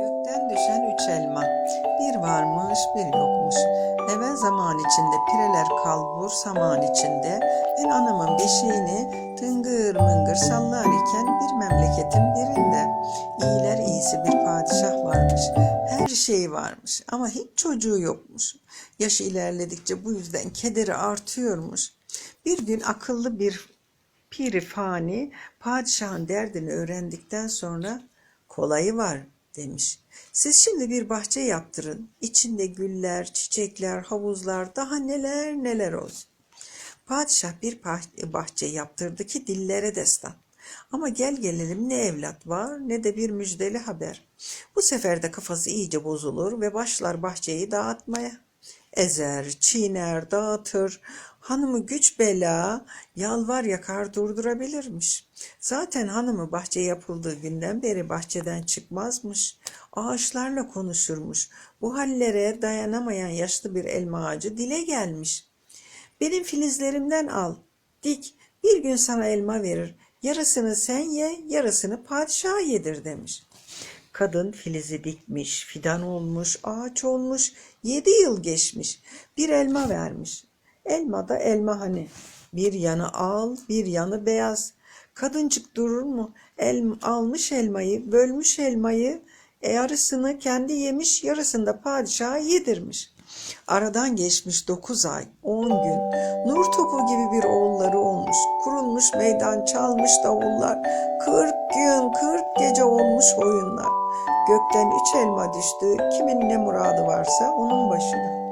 Gökten düşen üç elma. Bir varmış bir yokmuş. Evvel zaman içinde pireler kalbur saman içinde. Ben anamın beşiğini tıngır mıngır sallar iken bir memleketin birinde. İyiler iyisi bir padişah varmış. Her şey varmış ama hiç çocuğu yokmuş. Yaşı ilerledikçe bu yüzden kederi artıyormuş. Bir gün akıllı bir piri fani padişahın derdini öğrendikten sonra kolayı var demiş. Siz şimdi bir bahçe yaptırın. İçinde güller, çiçekler, havuzlar, daha neler neler olsun. Padişah bir bah- bahçe yaptırdı ki dillere destan. Ama gel gelelim ne evlat var ne de bir müjdeli haber. Bu sefer de kafası iyice bozulur ve başlar bahçeyi dağıtmaya. Ezer, çiğner, dağıtır. Hanımı güç bela, yalvar yakar durdurabilirmiş. Zaten hanımı bahçe yapıldığı günden beri bahçeden çıkmazmış. Ağaçlarla konuşurmuş. Bu hallere dayanamayan yaşlı bir elma ağacı dile gelmiş. Benim filizlerimden al, dik, bir gün sana elma verir. Yarısını sen ye, yarısını padişaha yedir demiş. Kadın filizi dikmiş, fidan olmuş, ağaç olmuş, yedi yıl geçmiş. Bir elma vermiş. Elma da elma hani. Bir yanı al, bir yanı beyaz. Kadıncık durur mu? El, almış elmayı, bölmüş elmayı, e, yarısını kendi yemiş, yarısını da padişaha yedirmiş. Aradan geçmiş dokuz ay, on gün. Nur topu gibi bir oğulları olmuş. Kurulmuş meydan çalmış davullar. Kırk gün, kırk gece olmuş oyunlar. Gökten üç elma düştü. Kimin ne muradı varsa onun başına.